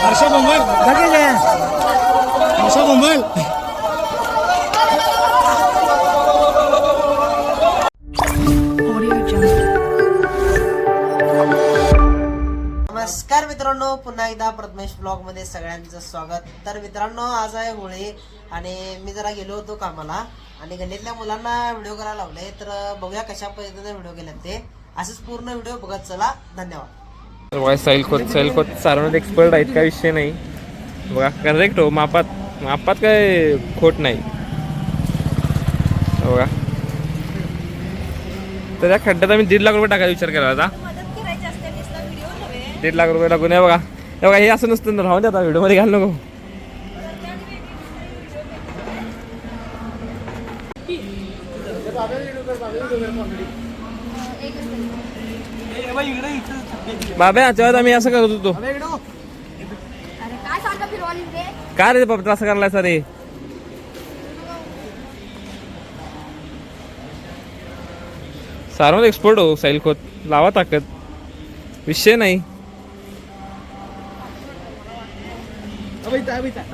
हर्षा बोंबल. धकेल हर्ष बोंबल. नमस्कार मित्रांनो पुन्हा एकदा प्रथमेश ब्लॉगमध्ये सगळ्यांचं स्वागत. तर मित्रांनो आज आहे होळी आणि मी जरा गेलो होतो कामाला आणि गल्लीतल्या मुलांना व्हिडिओ करायला लावले तर बघूया कशा पद्धतीने व्हिडिओ केले ते. असंच पूर्ण व्हिडिओ बघत चला. धन्यवाद. बघा सैल खोत सैल खोत चालवण्यात एक्सपर्ट आहेत काय विषय नाही. बघा करेक्ट हो मापात मापात काय खोट नाही. बघा. तर त्या खड्ड्यात आम्ही दीड लाख रुपये टाकायचा विचार केला होता. दीड लाख रुपये लागून आहे बघा. हे बघा हे असं नसतं ना राहून द्या आता व्हिडिओमध्ये घाल नको. बाबा याच्यावर आम्ही असं करत होतो. अरे काय सांगा फिरवाली रे काय रे बाबा असं करायला सर रे? सारवत एक्सपर्ट हो साईल खोत. लावा ताकद. विषय नाही.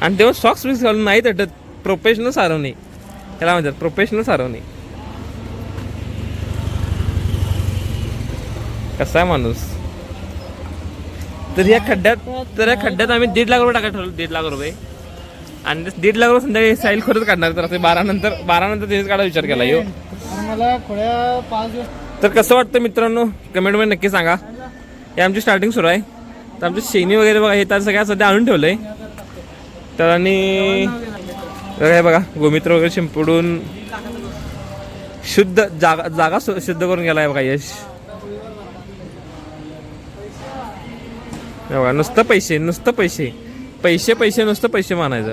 आणि तेव्हा सॉक्स बिक्स घालून नाही तटत. प्रोफेशनल सारवणे. त्याला म्हणतात प्रोफेशनल सारवणे. कसा आहे माणूस? तर या खड्ड्यात तर या खड्ड्यात आम्ही दीड लाख रुपये टाकायला ठरवलं दीड लाख रुपये. आणि दीड लाख रुपये संध्याकाळी साईल खरंच काढणार तर असं बारा नंतर बारा नंतर त्यानेच काढा विचार केला यो. आणि मला खोड्या पाच दिवस तर कसं वाटतं मित्रांनो? कमेंटमध्ये नक्की सांगा. हे आमची स्टार्टिंग सुरू आहे. तर आमची शेणी वगैरे बघा हे तर सगळ्या सध्या आणून ठेवलं आहे तर आणि बघा हे बघा गोमित्र वगैरे शिंपडून शुद्ध जागा जागा शुद्ध करून गेला आहे बघा यश. हे बघा नुसतं पैसे नुसतं पैसे पैसे पैसे नुसतं पैसे मानायचं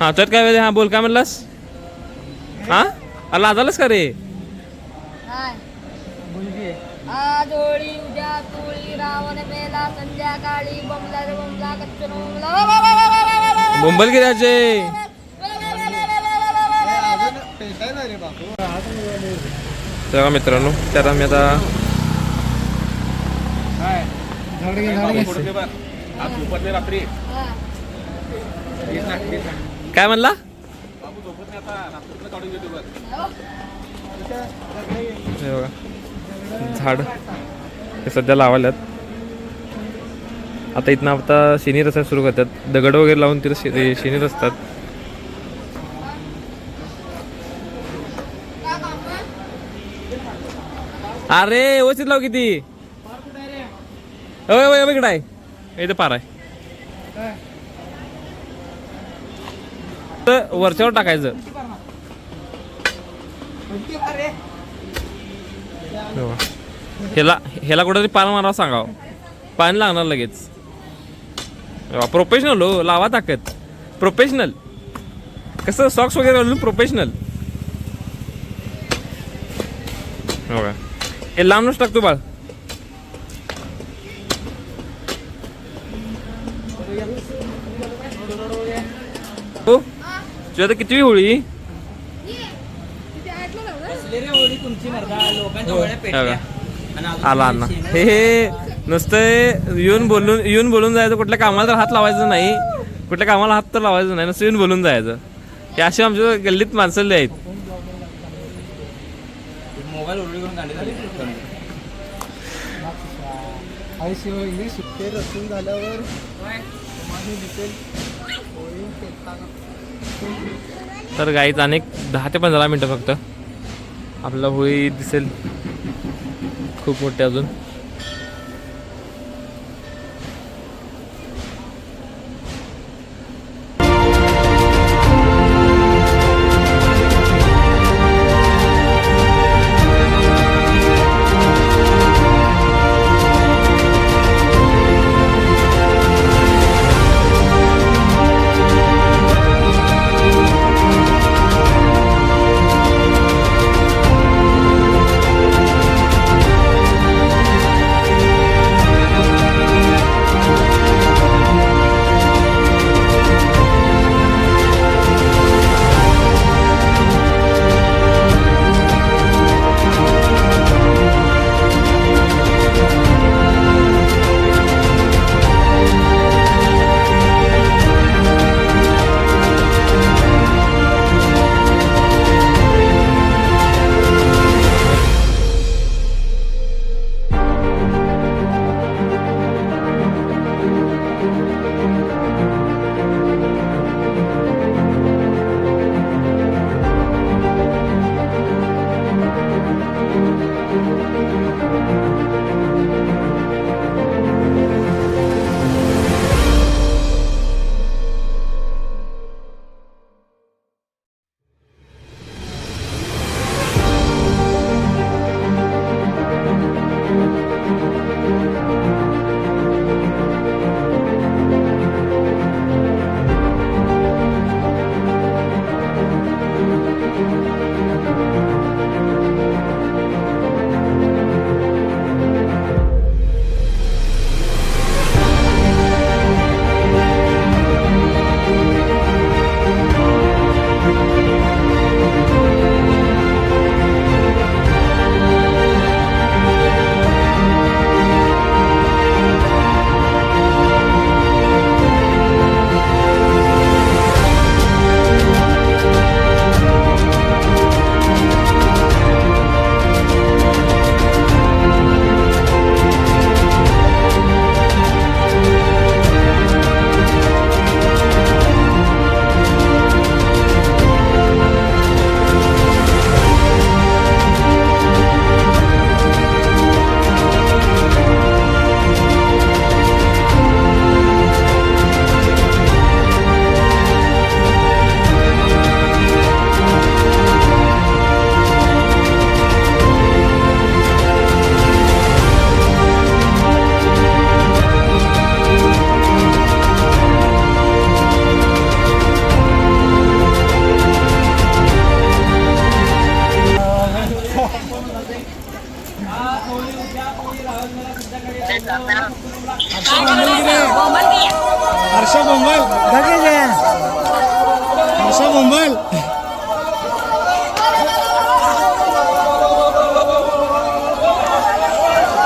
हा तर काय वेळ हा बोल काय म्हणलास हा अला आजालास का रे आज होळी उद्या तुळी रावण मेला संध्याकाळी बमला रे बमला कच्चर बमला मुंबई गिराचे तेव्हा मित्रांनो त्याला मी आता झाड घे झाड घे. काय म्हणला? हे बघा. झाड. हे सध्या लावायल्यात. आता इथनं आता शेनी रस्ता सुरू करतात. दगड वगैरे लावून तिथं शेनी रचतात. अरे व्यवस्थित लाव किती? इकडं आहे. इथं पार आहे. तर वरच्यावर टाकायचं. हो. ह्याला ह्याला कुठेतरी पान मारावं सांगावं. पाणी लागणार लगेच. प्रोफेशनल हो लावा ताकद. प्रोफेशनल कसं सॉक्स वगैरे घालून प्रोफेशनल हो का हे लांबच टाकतो बाळ. हो? तुझ्या आता किती होळी? हो, आला अण्णा हे हे नुसतं येऊन बोलून येऊन बोलून जायचं कुठल्या कामाला तर हात लावायचं नाही. कुठल्या कामाला हात तर लावायचं नाही नुसतं येऊन बोलून जायचं. हे असे आमच्या गल्लीत माणसं आहेत. आई शिव इंग्लिश ते रसून झाल्यावर माझी. तर गाईच अनेक दहा ते पंधरा मिनटं फक्त. आपल्याला होळी दिसेल. खूप मोठी अजून.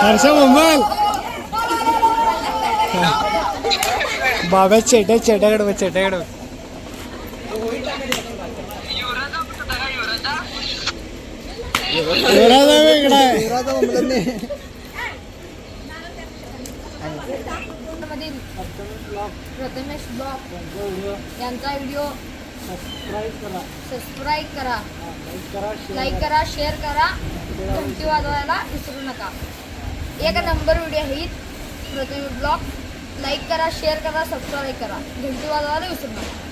हर्ष बोंबल बाबा चेट्या चेट्याकडे बघ, चेट्याकडे बघ. युवराज आहे वेगळा आहे. मधील प्रथमेश ब्लॉग यांचा व्हिडिओ सबस्क्राईब करा लाईक करा. शेअर करा. घंटी वाजवायला विसरू नका. एक नंबर व्हिडिओ आहे. प्रथमेश ब्लॉग लाईक करा शेअर करा सबस्क्राईब करा. घंटी वाजवायला विसरू नका